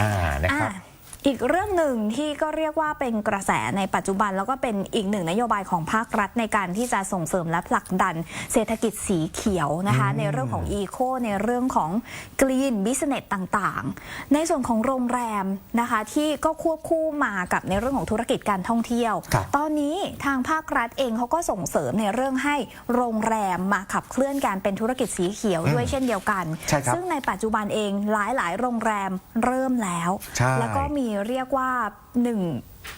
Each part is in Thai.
อ่านะครับ อะอีกเรื่องหนึ่งที่ก็เรียกว่าเป็นกระแสในปัจจุบัน แล้วก็เป็นอีกหนึ่งนโยบายของภาครัฐในการที่จะส่งเสริมและผลักดันเศรษฐกิจสีเขียวนะคะอืมในเรื่องของอีโคในเรื่องของกรีนบิสเนสต่างๆ ในส่วนของโรงแรมนะคะ ที่ก็ควบคู่มากับในเรื่องของธุรกิจการท่องเที่ยวครับตอนนี้ทางภาครัฐเองเขาก็ส่งเสริมในเรื่องให้โรงแรมมาขับเคลื่อนการเป็นธุรกิจสีเขียวด้วยเช่นเดียวกันใช่ครับซึ่งในปัจจุบันเองหลายๆ โรงแรมเริ่มแล้วใช่แล้วก็มีเรียกว่าหนึ่ง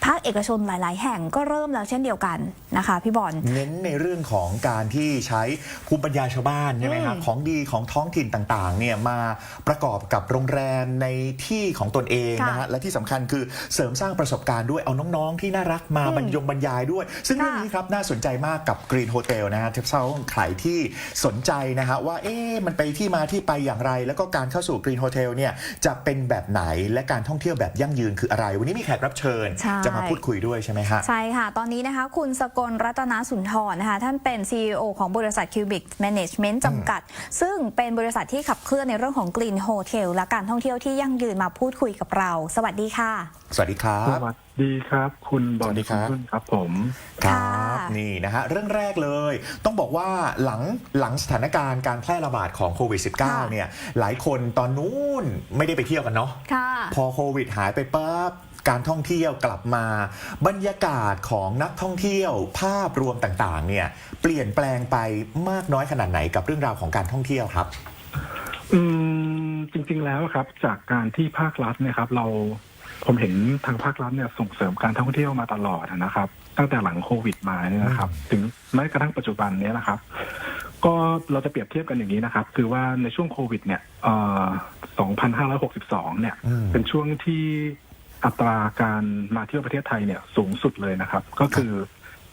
ภาคเอกชนหลาย ๆ แห่งก็เริ่มแล้วเช่นเดียวกันนะคะพี่บอล เน้นในเรื่องของการที่ใช้ภูมิปัญญาชาวบ้านใช่ไหมครับอืมของดีของท้องถิ่นต่าง ๆ เนี่ยมาประกอบกับโรงแรมในที่ของตนเองค่ะนะฮะและที่สำคัญคือเสริมสร้างประสบการณ์ด้วยเอาน้อง ๆ ที่น่ารักมาอืมบรรยงบรรยายด้วย ซึ่งค่ะเรื่องนี้ครับน่าสนใจมากกับ Green Hotel นะฮะเทปเซาใครที่สนใจนะฮะว่าเอ๊ะมันไปที่มาที่ไปอย่างไร แล้วก็การเข้าสู่ Green Hotel เนี่ยจะเป็นแบบไหนและการท่องเที่ยวแบบยั่งยืนคืออะไร วันนี้มีแขกรับเชิญ ใช่จะมาพูดคุยด้วยใช่ไหมฮะ ใช่ค่ะ ตอนนี้นะคะ คุณสกลรัตนสุนทรนะคะ ท่านเป็น CEO ของบริษัท Cubic Management จำกัด ซึ่งเป็นบริษัทที่ขับเคลื่อนในเรื่องของ Green Hotel และการท่องเที่ยวที่ยั่งยืนมาพูดคุยกับเรา สวัสดีค่ะ สวัสดีครัสบ วัสดีครับ คุณบอสวัลสดีครับคุณนุ่นครับผม ครับค่ะนี่นะฮะเรื่องแรกเลย ต้องบอกว่าหลังหลังสถานการณ์การแพร่ระบาดของโควิด -19 เนี่ยหลายคนตอนนู้นไม่ได้ไปเที่ยวกันเนาะ ค่ะ พอโควิดหายไปปั๊บ การท่องเที่ยวกลับมา บรรยากาศของนักท่องเที่ยวภาพรวมต่างๆ เนี่ยเปลี่ยนแปลงไปมากน้อยขนาดไหนกับเรื่องราวของการท่องเที่ยวครับ อืมจริง ๆแล้วครับ จากการที่ภาครัฐเนี่ยครับ เราผมเห็นทางภาครัฐเนี่ยส่งเสริมการท่องเที่ยวมาตลอดนะครับ ตั้งแต่หลังโควิดมาเนี่ยนะครับ ถึงแม้กระทั่งปัจจุบันเนี้นะครับ ก็เราจะเปรียบเทียบกันอย่างนี้นะครับ คือว่าในช่วงโควิดเนี่ย เอ่อ 2562 เนี่ยอืมเป็นช่วงที่ อัตราการมาเที่ยวประเทศไทยเนี่ยสูงสุดเลยนะครับ ก็คือ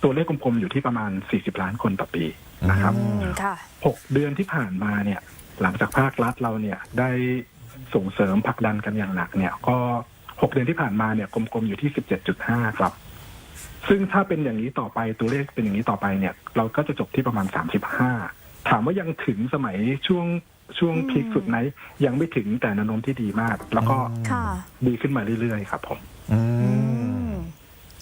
ตัวเลขกลมๆอยู่ที่ประมาณ 40 ล้านคนต่อปีนะครับอืมค่ะหกเดือนที่ผ่านมาเนี่ย หลังจากภาครัฐเราเนี่ยได้ส่งเสริมผลักดันกันอย่างหนักเนี่ยก็หกเดือนที่ผ่านมาเนี่ยกลมๆอยู่ที่สิบเจ็ดจุดห้าครับ ซึ่งถ้าเป็นอย่างนี้ต่อไปตัวเลขเป็นอย่างนี้ต่อไปเนี่ย เราก็จะจบที่ประมาณสามสิบห้าถามว่ายังถึงสมัยช่วง ช่วงอืมพีคสุดไหมยังไม่ถึงแต่แนวโน้มที่ดีมาก แล้วก็ค่ะ ดีขึ้นมาเรื่อยๆครับผม อือืมม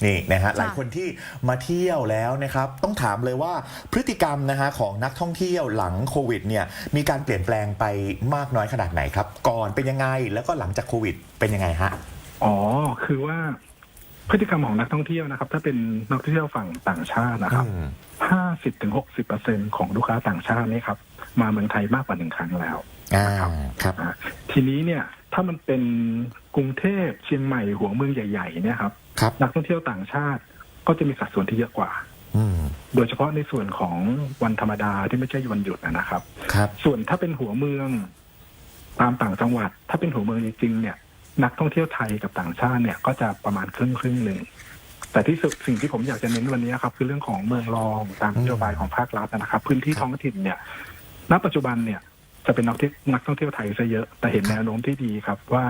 นี่นะฮะค่ะหลายคนที่มาเที่ยวแล้วนะครับ ต้องถามเลยว่าพฤติกรรมนะฮะของนักท่องเที่ยวหลังโควิดเนี่ยมีการเปลี่ยนแปลงไปมากน้อยขนาดไหนครับ ก่อนเป็นยังไงแล้วก็หลังจากโควิดเป็นยังไงฮะ อ๋อ คือว่าพฤติกรรมของนักท่องเที่ยวนะครับ ถ้าเป็นนักท่องเที่ยวฝั่งต่างชาตินะครับ อืม ห้าสิบถึงหกสิบเปอร์เซ็นของลูกค้าต่างชาตินี่ครับ มาเมืองไทยมากกว่าหนึ่งครั้งแล้วอ่านะครับครับอ่าทีนี้เนี่ยถ้ามันเป็นกรุงเทพเชียงใหม่หัวเมืองใหญ่ๆเนี่ยครับครับนักท่องเที่ยวต่างชาติก็จะมีสัดส่วนที่เยอะกว่าอืมโดยเฉพาะในส่วนของวันธรรมดาที่ไม่ใช่วันหยุดนะนะครับ ครับ ส่วนถ้าเป็นหัวเมือง ตามต่างจังหวัด ถ้าเป็นหัวเมืองจริงๆเนี่ย นักท่องเที่ยวไทยกับต่างชาติเนี่ย ก็จะประมาณครึ่งครึ่งๆหนึ่งแต่ที่สุดสิ่งที่ผมอยากจะเน้นวันนี้ครับ คือเรื่องของเมืองรองตามนโยบายของภาครัฐนะครับ พื้นที่ท้องถิ่นเนี่ย ณปัจจุบันเนี่ยจะเป็นนักเที่ยวนักท่องเที่ยวไทยซะเยอะแต่เห็นแนวโน้มที่ดีครับ ว่า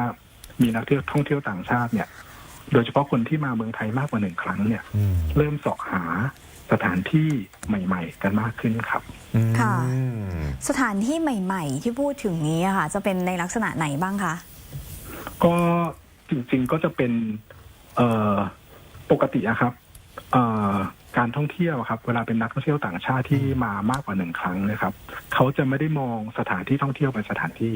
มีนักเที่ยวท่องเที่ยวต่างชาติเนี่ย โดยเฉพาะคนที่มาเมืองไทยมากกว่าหนึ่งครั้งเนี่ยอืมเริ่มเสาะหาสถานที่ใหม่ ๆ กันมากขึ้นครับค่ะอืมสถานที่ใหม่ ๆ ที่พูดถึงนี้อะค่ะ จะเป็นในลักษณะไหนบ้างคะก็จริงๆก็จะเป็นเอ่อปกติอะครับเอ่อ การท่องเที่ยวครับ เวลาเป็นนักท่องเที่ยวต่างชาติที่มามากกว่าหนึ่งครั้งนะครับเขาจะไม่ได้มองสถานที่ท่องเที่ยวเป็นสถานที่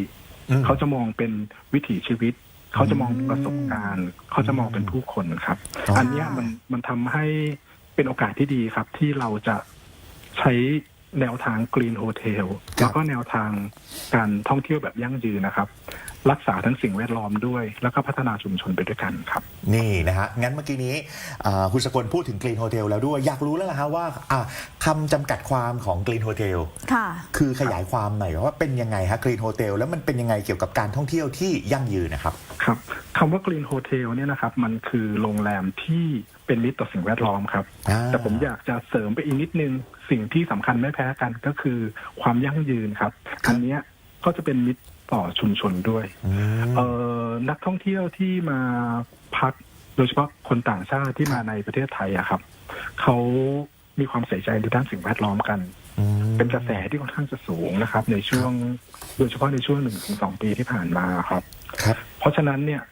อืม เขาจะมองเป็นวิถีชีวิต เขาจะมองประสบการณ์ เขาจะมองเป็นผู้คนครับ อ๋ออั อันเนี้ยมันมันทำให้เป็นโอกาสที่ดีครับ ที่เราจะใช้แนวทาง Green Hotel แล้วก็แนวทางการท่องเที่ยวแบบยั่งยืนนะครับ รักษาทั้งสิ่งแวดล้อมด้วย แล้วก็พัฒนาชุมชนไปด้วยกันครับ นี่นะฮะ งั้นเมื่อกี้นี้อ่าคุณสกลพูดถึง Green Hotel แล้วด้วย อยากรู้แล้วนะฮะว่าอ่าคำจำกัดความของ Green Hotel ค่ะ คือขยายความหน่อยว่าเป็นยังไงฮะ Green Hotel แล้วมันเป็นยังไงเกี่ยวกับการท่องเที่ยวที่ยั่งยืนนะครับ ครับคำว่า Green Hotel เนี่ยนะครับ มันคือโรงแรมที่เป็นมิตรต่อสิ่งแวดล้อมครับ อ่า แต่ผมอยากจะเสริมไปอีกนิดนึง สิ่งที่สำคัญไม่แพ้กันก็คือความยั่งยืนครับ อันเนี้ย ก็จะเป็นมิตรต่อชุมชนด้วยอืมเอ่อนักท่องเที่ยวที่มาพักโดยเฉพาะคนต่างชาติที่มาในประเทศไทยอะครับเขามีความใส่ใจในด้านสิ่งแวดล้อมกัน เป็นกระแสที่ค่อนข้างจะสูงนะครับ ในช่วงโดยเฉพาะในช่วงหนึ่งถึงสองปีที่ผ่านมาครับครับเพราะฉะนั้นเนี่ย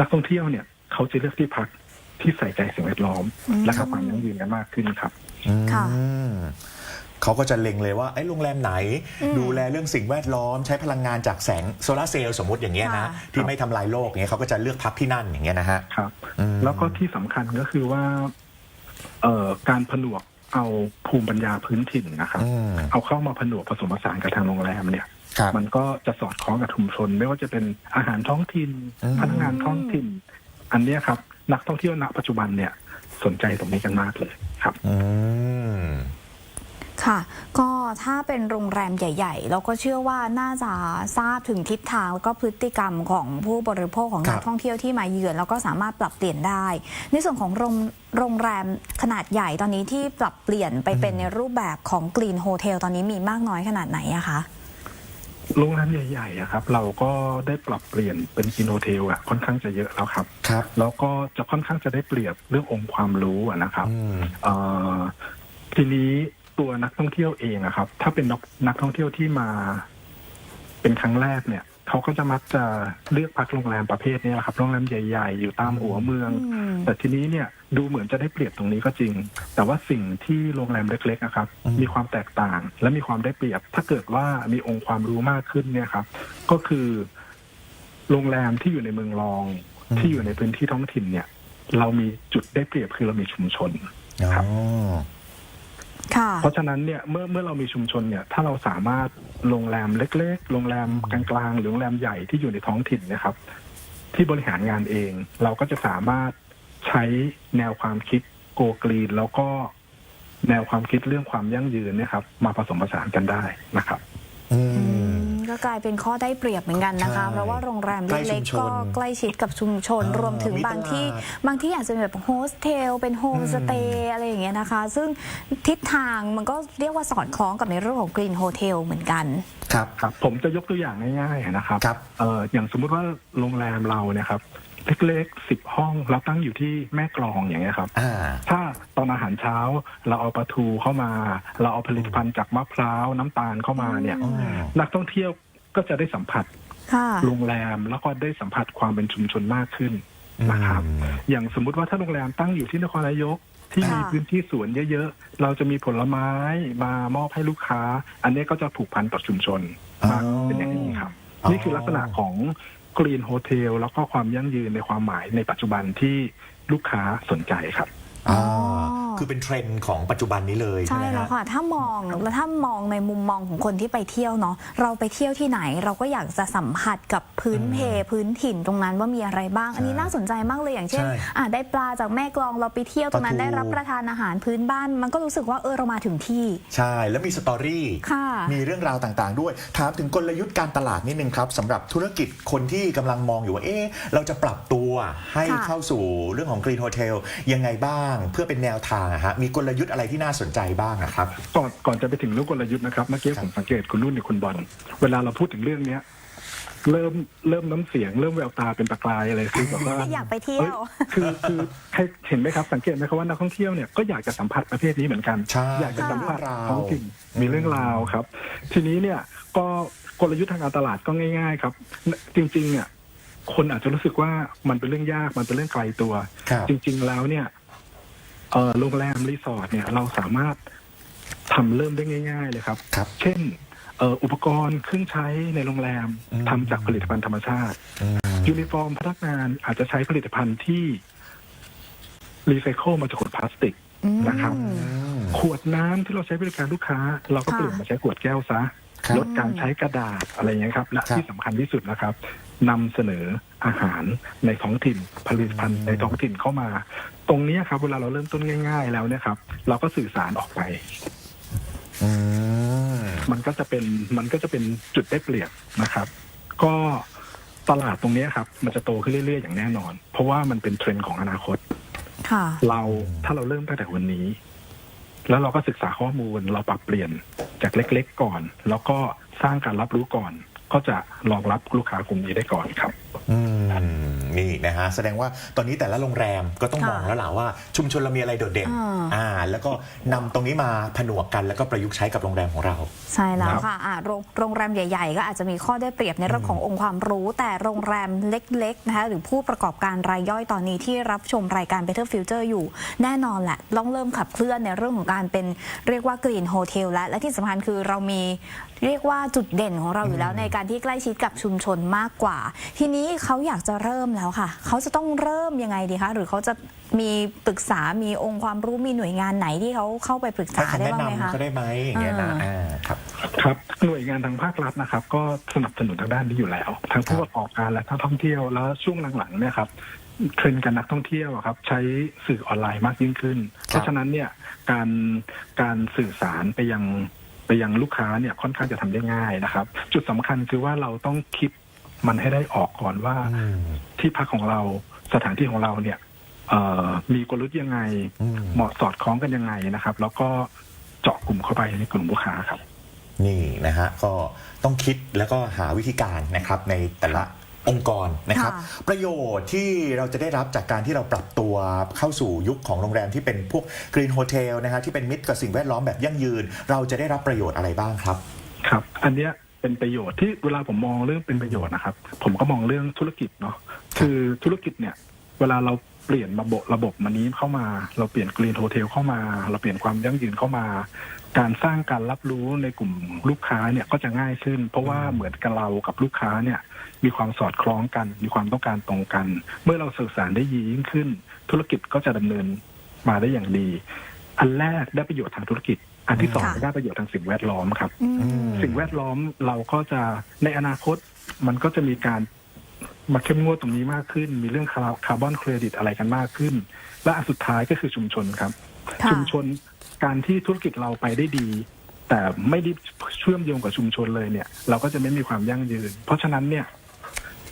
นักท่องเที่ยวเนี่ย เขาจะเลือกที่พักที่ใส่ใจสิ่งแวดล้อมอืมและก็ความยั่งยืนกันมากขึ้นครับค่ะอืม เขาก็จะเล็งเลยว่าไอ้โรงแรมไหนอืมดูแลเรื่องสิ่งแวดล้อม ใช้พลังงานจากแสงโซลาร์เซลล์สมมติอย่างเงี้ยนะค่ะที่ไม่ทำลายโลกเงี้ยเขาก็จะเลือกพักที่นั่นอย่างเงี้ยนะฮะครับอืมแล้วก็ที่สำคัญก็คือว่าเอ่อการผนวกเอาภูมิปัญญาพื้นถิ่นนะครับอืมเอาเข้ามาผนวกผสมผสานกับทางโรงแรมเนี่ยครับมันก็จะสอดคล้องกับชุมชน ไม่ว่าจะเป็นอาหารท้องถิ่นอืมพนักงานท้องถิ่น อันเนี้ยครับ นักท่องเที่ยวณปัจจุบันเนี่ย สนใจตรงนี้กันมากเลยครับอืม ค่ะ ก็ถ้าเป็นโรงแรมใหญ่ ๆ เราก็เชื่อว่าน่าจะทราบถึงทิศทางแล้วก็พฤติกรรมของผู้บริโภคของครันับกท่องเที่ยวที่มาเยือน แล้วก็สามารถปรับเปลี่ยนได้ ในส่วนของโรงโรงแรมขนาดใหญ่ตอนนี้ที่ปรับเปลี่ยนไปเป็นในรูปแบบของกรีนโฮเทลตอนนี้มีมากน้อยขนาดไหนอะคะโรงแรมใหญ่ๆอะครับ เราก็ได้ปรับเปลี่ยนเป็นกินโฮเทลอะค่อนข้างจะเยอะแล้วครับครับแล้วก็จะค่อนข้างจะได้เปรียบเรื่ององค์ความรู้อะนะครับอืมเอ่อทีนี้ ตัวนักท่องเที่ยวเองอะครับ ถ้าเป็นนักนักท่องเที่ยวที่มา เป็นครั้งแรกเนี่ยเขาก็จะมักจะเลือกพักโรงแรมประเภทเนี้ยครับ โรงแรมใหญ่ๆ อยู่ตามหัวเมืองอืมแต่ทีนี้เนี่ยดูเหมือนจะได้เปรียบตรงนี้ก็จริง แต่ว่าสิ่งที่โรงแรมเล็กๆนะครับอืมมีความแตกต่าง และมีความได้เปรียบ ถ้าเกิดว่ามีองค์ความรู้มากขึ้นเนี่ยครับ ก็คือโรงแรมที่อยู่ในเมืองรองที่อยู่ในพื้นที่ท้องถิ่นเนี่ย เรามีจุดได้เปรียบคือเรามีชุมชนอ๋อครับ ค่ะ เพราะฉะนั้นเนี่ยเมื่อเมื่อเรามีชุมชนเนี่ยถ้าเราสามารถโรงแรมเล็ก ๆ โรงแรมกลางๆ หรือโรงแรมใหญ่ที่อยู่ในท้องถิ่นเนะครับ ที่บริหารงานเอง เราก็จะสามารถใช้แนวความคิดโกกรีน แล้วก็แนวความคิดเรื่องความยั่งยืนเนี่ยครับ มาผสมผสานกันได้นะครับ อือืมม ก็กลายเป็นข้อได้เปรียบเหมือนกันนะคะ ใช่เพราะว่าโรงแรมใกล้เล็กชุมชๆก็นใกล้ชิดกับชุมชน อ่ารวมถึงมีบางที่ตลาดบางที่อาจจะเป็นแบบโฮสเทลเป็นโฮมสเตย์อะไรอย่างเงี้ยนะคะ ซึ่งทิศทางมันก็เรียกว่าสอดคล้องกับในเรื่องของกรีนโฮเทลเหมือนกัน ครับ ครับผมจะยกตัวอย่างง่ายๆนะครับครับ เอ่ออย่างสมมุติว่าโรงแรมเราเนี่ยครับ เล็กๆสิบห้องเราตั้งอยู่ที่แม่กลองอย่างเงี้ยครับ อ่า ถ้าตอนอาหารเช้าเราเอาปลาทูเข้ามา เราเอาผลิตภัณฑ์จากมะพร้าวน้ำตาลเข้ามาเนี่ย อืม นักท่องเที่ยวก็จะได้สัมผัสค่ะ โรงแรมแล้วก็ได้สัมผัสความเป็นชุมชนมากขึ้นนะครับอืมอย่างสมมุติว่าถ้าโรงแรมตั้งอยู่ที่นครนายกที่มีค่ะ พื้นที่สวนเยอะๆ เราจะมีผลไม้มามอบให้ลูกค้า อันนี้ก็จะผูกพันต่อชุมชนมากเป็นอย่างนี้ครับ อ๋อ นี่คือลักษณะของ กรีนโฮเทลแล้วก็ความยั่งยืนในความหมายในปัจจุบันที่ลูกค้าสนใจครับ อ๋อ คือเป็นเทรนด์ของปัจจุบันนี้เลยใช่ใช่ไหมแล้วฮะ ค่ะ ถ้ามองแล้วถ้ามองในมุมมองของคนที่ไปเที่ยวเนาะเราไปเที่ยวที่ไหน เราก็อยากจะสัมผัสกับพื้นเพพื้นถิ่นตรงนั้นว่ามีอะไรบ้าง อันนี้น่าสนใจมากเลยอย่างเช่นใช่อะได้ปลาจากแม่กลองเราไปเที่ยวตรงนั้นปลาทู ได้รับประทานอาหารพื้นบ้าน มันก็รู้สึกว่าเออเรามาถึงที่ ใช่แล้วมีสตอรี่ค่ะ มีเรื่องราวต่างๆ ด้วย ถามถึงกลยุทธ์การตลาดนิดนึงครับสำหรับธุรกิจคนที่กำลังมองอยู่ว่าเอ๊ะเราจะปรับตัวให้ค่ะ เข้าสู่เรื่องของกรีนโฮเทลยังไงบ้าง เพื่อเป็นแนวทางอะฮะมีกลยุทธ์อะไรที่น่าสนใจบ้างอะครับ ก่อนก่อนจะไปถึงเรื่องกลยุทธ์นะครับเมื่อกี้ผมสังเกตคุณนุ่นกับคุณบอลเวลาเราพูดถึงเรื่องเนี้ยเริ่มเริ่มน้ำเสียงเริ่มแววตาเป็นประกายอะไรคือแบบว่า อยากไปเที่ยวเอ้ยคือคือให้เห็นไหมครับสังเกตไหมครับว่านักท่องเที่ยวเนี่ยก็อยากจะสัมผัสประเภทนี้เหมือนกัน ใช่อยากจะสัมผัสมีเรื่องราวท้องถิ่นมีเรื่องราวครับ ทีนี้เนี่ยก็กลยุทธ์ทางการตลาดก็ง่าย ๆ ครับ จริงๆเนี่ยคนอาจจะรู้สึกว่ามันเป็นเรื่องยากมันเป็นเรื่องไกลตัว ครับ จริง ๆ แล้วเนี่ย เออโรงแรมรีสอร์ทเนี่ยเราสามารถทำเริ่มได้ง่าย ๆ เลยครับ ครับ เช่นเอ่ออุปกรณ์เครื่องใช้ในโรงแรมอืม ทำจากผลิตภัณฑ์ธรรมชาติ อืมยูนิฟอร์มพนักงานอาจจะใช้ผลิตภัณฑ์ที่รีไซเคิลมาจากขวดพลาสติกนะครับอืมอืม ขวดน้ำที่เราใช้บริการลูกค้า เราก็ค่ะ เปลี่ยนมาใช้ขวดแก้วซะครับลดการใช้กระดาษอะไรอย่างเงี้ยครับและครับ ที่สำคัญที่สุดนะครับ นำเสนออาหารในท้องถิ่นผลิตภัณฑ์ในท้องถิ่นเข้ามา ตรงเนี้ยครับ เวลาเราเริ่มต้นง่าย ๆ แล้วเนี่ยครับ เราก็สื่อสารออกไปอืมมันก็จะเป็นมันก็จะเป็นจุดได้เปรียบนะครับ ก็ตลาดตรงเนี้ยครับ มันจะโตขึ้นเรื่อย ๆ อย่างแน่นอน เพราะว่ามันเป็นเทรนด์ของอนาคตค่ะเราถ้าเราเริ่มตั้งแต่วันนี้ แล้วเราก็ศึกษาข้อมูลเราปรับเปลี่ยนจากเล็ก ๆ ก่อน แล้วก็สร้างการรับรู้ก่อน ก็จะรองรับลูกค้ากลุ่มนี้ได้ก่อนครับ นี่นะฮะแสดงว่าตอนนี้แต่ละโรงแรมก็ต้องค่ะมองแล้วล่ะว่าชุมชนเรามีอะไรโดดเด่นอ่าอ่าแล้วก็นำตรงนี้มาผนวกกันแล้วก็ประยุกต์ใช้กับโรงแรมของเรา ใช่แล้วครับค่ะอะโรงโรงแรมใหญ่ ๆ ก็อาจจะมีข้อได้เปรียบในเรื่องขององค์ความรู้ แต่โรงแรมเล็กๆนะคะหรือผู้ประกอบการรายย่อยตอนนี้ที่รับชมรายการ Better Future อยู่ แน่นอนแหละต้องเริ่มขับเคลื่อนในเรื่องของการเป็นเรียกว่า Green Hotel และและที่สำคัญคือเรามีเรียกว่าจุดเด่นของเราอยู่แล้วในการที่ใกล้ชิดกับชุมชนมากกว่า ทีนี้เขาอยากจะเริ่มแล้วค่ะ เขาจะต้องเริ่มยังไงดีคะ หรือเขาจะมีปรึกษา มีองค์ความรู้ มีหน่วยงานไหนที่เขาเข้าไปปรึกษาให้คำได้แนะบ้างไหมคะนำเขาได้ไหมอย่างเงี้ยนะอ่าอ่าครับ ครับ หน่วยงานทางภาครัฐนะครับ ก็สนับสนุนทางด้านนี้อยู่แล้ว ทั้งผู้ประกอบการและทั้งท่องเที่ยว แล้วช่วงหลังๆเนี่ยครับเทรนด์การนักท่องเที่ยวอะครับ ใช้สื่อออนไลน์มากยิ่งขึ้น เพราะฉะนั้นเนี่ยการการสื่อสารไปยังไปยังลูกค้าเนี่ยค่อนข้างจะทำได้ง่ายนะครับ จุดสำคัญคือว่าเราต้องคิด มันให้ได้ออกก่อนว่าอืมที่พักของเราสถานที่ของเราเนี่ยเอ่อมีกลยุทธ์ยังไงอืมเหมาะสอดคล้องกันยังไงนะครับ แล้วก็เจาะกลุ่มเข้าไปในกลุ่มลูกค้าครับ นี่นะฮะก็ต้องคิดแล้วก็หาวิธีการนะครับในแต่ละองค์กรนะครับค่ะประโยชน์ที่เราจะได้รับจากการที่เราปรับตัวเข้าสู่ยุคของโรงแรมที่เป็นพวกกรีนโฮเทลนะฮะที่เป็นมิตรกับสิ่งแวดล้อมแบบยั่งยืน เราจะได้รับประโยชน์อะไรบ้างครับ ครับ อันเนี้ย เป็นประโยชน์ที่เวลาผมมองเรื่องเป็นประโยชน์นะครับ ผมก็มองเรื่องธุรกิจเนาะคือธุรกิจเนี่ย เวลาเราเปลี่ยนระบบระบบมันนี้เข้ามา เราเปลี่ยนกรีนโฮเทลเข้ามา เราเปลี่ยนความยั่งยืนเข้ามา การสร้างการรับรู้ในกลุ่มลูกค้าเนี่ยก็จะง่ายขึ้น เพราะว่าเหมือนกับเรากับลูกค้าเนี่ย มีความสอดคล้องกัน มีความต้องการตรงกัน เมื่อเราสื่อสารได้ดียิ่งขึ้น ธุรกิจก็จะดำเนินมาได้อย่างดี อันแรกได้ประโยชน์ทางธุรกิจ อันที่สองค่ะได้ประโยชน์ทางสิ่งแวดล้อมครับอืมสิ่งแวดล้อมเราก็จะในอนาคตมันก็จะมีการมาเข้มงวดตรงนี้มากขึ้น มีเรื่องคาร์บอนเครดิตอะไรกันมากขึ้น และอันสุดท้ายก็คือชุมชนครับค่ะชุมชนการที่ธุรกิจเราไปได้ดี แต่ไม่ได้เชื่อมโยงกับชุมชนเลยเนี่ย เราก็จะไม่มีความยั่งยืน เพราะฉะนั้นเนี่ย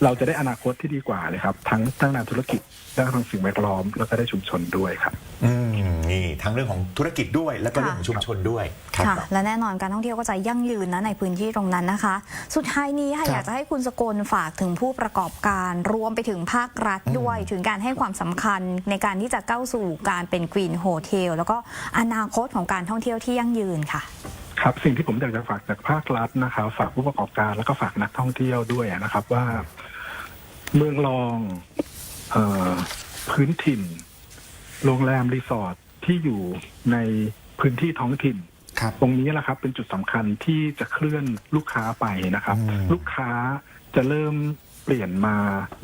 เราจะได้อนาคตที่ดีกว่าเลยครับ ทั้งทั้งด้านธุรกิจและทางสิ่งแวดล้อมแล้วก็ได้ชุมชนด้วยครับ อืมนี่ทั้งเรื่องของธุรกิจด้วยแล้วก็ค่ะเรื่องของชุมชนด้วยครับ ค่ะ และแน่นอนการท่องเที่ยวก็จะยั่งยืนนะในพื้นที่ตรงนั้นนะคะ สุดท้ายนี้ค่ะครับอยากจะให้คุณสกลฝากถึงผู้ประกอบการรวมไปถึงภาครัฐด้วย ถึงการให้ความสำคัญในการที่จะก้าวสู่การเป็นกรีนโฮเทลแล้วก็อนาคตของการท่องเที่ยวที่ยั่งยืนค่ะ ครับสิ่งที่ผมอยากจะฝากจากภาครัฐนะครับ ฝากผู้ประกอบการแล้วก็ฝากนักท่องเที่ยวด้วยนะครับ ว่า เมืองรองเออพื้นถิ่น โรงแรมรีสอร์ทที่อยู่ในพื้นที่ท้องถิ่นครับตรงนี้แหละครับ เป็นจุดสำคัญที่จะเคลื่อนลูกค้าไปนะครับอืมลูกค้าจะเริ่มเปลี่ยนมา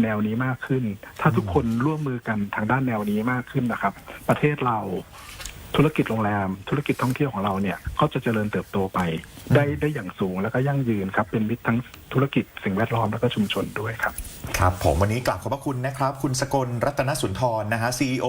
แนวนี้มากขึ้น ถ้าทุกคนร่วมมือกันทางด้านแนวนี้มากขึ้นนะครับ ประเทศเราธุรกิจโรงแรม ธุรกิจท่องเที่ยวของเราเนี่ยก็จะเจริญเติบโตไป ได้ได้อย่างสูงแล้วก็ยั่งยืนครับ เป็นมิตรทั้งธุรกิจสิ่งแวดล้อมแล้วก็ชุมชนด้วยครับ ครับผมวันนี้กลับขอบพระคุณนะครับ คุณสกลรัตนสุนทรนะฮะ CEO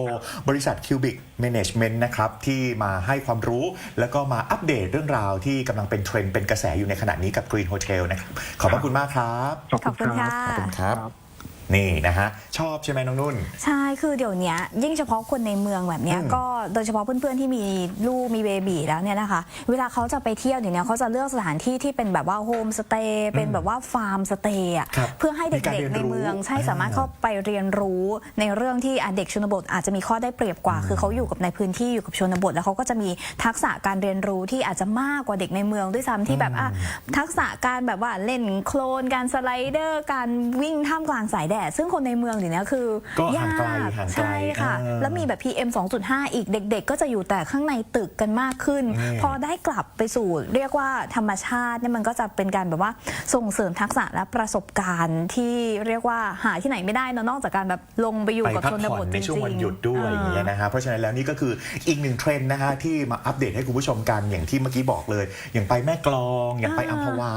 บริษัท Cubic Management นะครับที่มาให้ความรู้ แล้วก็มาอัปเดตเรื่องราวที่กำลังเป็นเทรนด์เป็นกระแสอยู่ในขณะนี้กับ Green Hotel นะครับ ขอบพระคุณมากครับ ขอบคุณขอบคุณครัค่ะบขอบคุณครับ นี่นะฮะชอบใช่ไหมน้องนุ่น ใช่ คือเดี๋ยวเนี้ยยิ่งเฉพาะคนในเมืองแบบเนี้ยอืมก็โดยเฉพาะเพื่อนๆที่มีลูกมีเบบีแล้วเนี่ยนะคะ เวลาเขาจะไปเที่ยวเดี๋ยวนี้เขาจะเลือกสถานที่ที่เป็นแบบว่าโฮมสเตย์เป็นแบบว่าฟาร์มสเตย์อะครับเพื่อให้มีการเด็กเรียนๆในเมืองรู้ใช่อ่า สามารถเข้าไปเรียนรู้ในเรื่องที่อะเด็กชนบทอาจจะมีข้อได้เปรียบกว่า คือเขาอยู่กับในพื้นที่อยู่กับชนบท แล้วเขาก็จะมีทักษะการเรียนรู้ที่อาจจะมากกว่าเด็กในเมืองด้วยซ้ำที่แบบอะทักษะการแบบว่าเล่นโคลนการสไลเดอร์ การวิ่งท่ามกลางสายแดด ซึ่งคนในเมืองเดี๋ยวนี้คือก็ห่างไกลยากห่างไกลใช่ค่ะ อ่าแล้วมีแบบ PM 2.5 อีกเด็ก ๆ ก็จะอยู่แต่ข้างในตึกกันมากขึ้น อืม พอได้กลับไปสู่ เรียกว่าธรรมชาติเนี่ยมันก็จะเป็นการแบบว่าส่งเสริมทักษะและประสบการณ์ที่เรียกว่าหาที่ไหนไม่ได้เนอะนอกจากการแบบลงไปอยู่ไปกับพักชนผ่บอนทจในริงๆช่วงวันหยุดด้วยเอย่างเงี้ยนะฮะเพราะฉะนั้นแล้วนี่ก็คืออีกหนึ่งเทรนด์นะฮะที่มาอัปเดตให้คุณผู้ชมกันอย่างที่เมื่อกี้บอกเลย อย่างไปแม่กลอง อย่างไปอ่าอัมพวา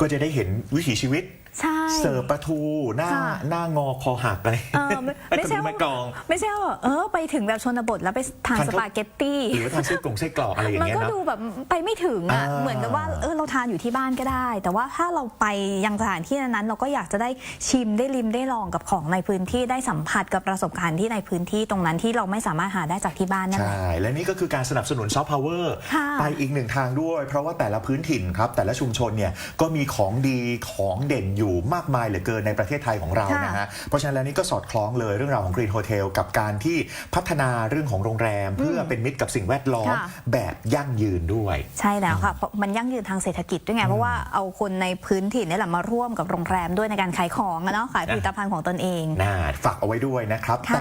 ก็จะได้เห็นวิถีชีวิต ใช่ เสิร์ฟปลาทูหน้าค่ะ หน้างอคอหักอะไรเออไม่ไม่ใช่ปลาทูแม่กลอง ไม่ใช่ว่าเออไปถึงแบบชนบทแล้วไปทานทานสข้าว ปาเกตตี้ หรือว่าทานไส้กรงไส้กรอกอะไรอย่างมันเงี้ยก็นะดูแบบไปไม่ถึงอะอ่า เหมือนกับว่าเออเราทานอยู่ที่บ้านก็ได้ แต่ว่าถ้าเราไปยังสถานที่นั้นๆเราก็อยากจะได้ชิมได้ลิมได้ลองกับของในพื้นที่ได้สัมผัสกับประสบการณ์ที่ในพื้นที่ตรงนั้นที่เราไม่สามารถหาได้จากที่บ้านนั่นแหละ ใช่ และนี่ก็คือการสนับสนุนซอฟต์พาวเวอร์ค่ะไปอีกหนึ่งทางด้วย เพราะว่าแต่ละพื้นถิ่นครับ แต่ละชุมชนเนี่ยก็มีของดีของเด่นอยู่อยู่มากมายเหลือเกินในประเทศไทยของเราค่ะนะฮะเพราะฉะนั้นแล้วนี่ก็สอดคล้องเลยเรื่องราวของ Green Hotel กับการที่พัฒนาเรื่องของโรงแรม เพื่อเป็นมิตรกับสิ่งแวดล้อมค่ะแบบยั่งยืนด้วย ใช่แล้วค่ะเพราะมันยั่งยืนทางเศรษฐกิจด้วยไงเพราะว่าเอาคนในพื้นถิ่นนี่แหละมาร่วมกับโรงแรมด้วยในการขายของอะเนาะขายผลิตภัณฑ์ของตนเองน่าฝากเอาไว้ด้วยนะครับค่ะ